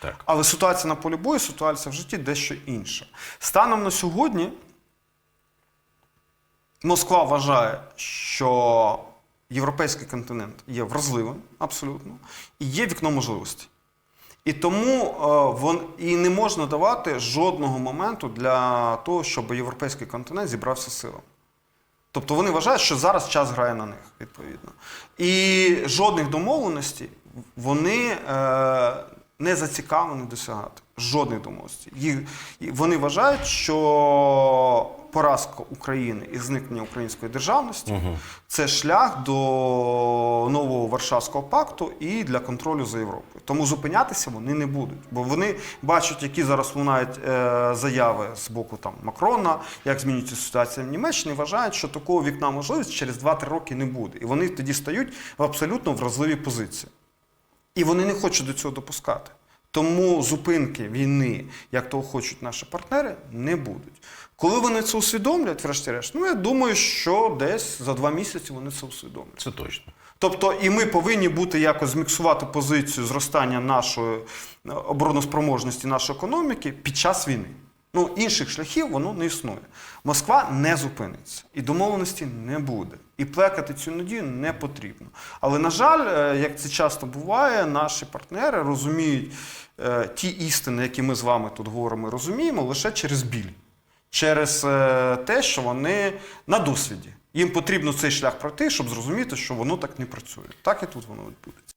Так. Але ситуація на полі бою, ситуація в житті дещо інша. Станом на сьогодні Москва вважає, що європейський континент є вразливим абсолютно і є вікно можливостей. І тому е, вон, і не можна давати жодного моменту для того, щоб європейський континент зібрався силами. Тобто вони вважають, що зараз час грає на них, відповідно. І жодних домовленостей вони е, не зацікавлені досягати. Жодних домовленостей. Їх, вони вважають, що поразка України і зникнення української державності це шлях до нового Варшавського пакту і для контролю за Європою. Тому зупинятися вони не будуть, бо вони бачать, які зараз лунають е, заяви з боку там Макрона, як змінюється ситуація в Німеччині. Вважають, що такого вікна можливості через 2-3 роки не буде, і вони тоді стають в абсолютно вразливій позиції. І вони не хочуть до цього допускати. Тому зупинки війни, як того хочуть наші партнери, не будуть. Коли вони це усвідомлять, врешті-решт, ну я думаю, що десь за два місяці вони це усвідомлять. Це точно. Тобто, і ми повинні бути якось зміксувати позицію зростання нашої е, обороноспроможності нашої економіки під час війни. Ну, інших шляхів воно не існує. Москва не зупиниться, і домовленості не буде. І плекати цю надію не потрібно. Але, на жаль, е, як це часто буває, наші партнери розуміють е, ті істини, які ми з вами тут говоримо, розуміємо лише через біль, через е, те, що вони на досвіді. Їм потрібно цей шлях пройти, щоб зрозуміти, що воно так не працює. Так і тут воно відбудеться.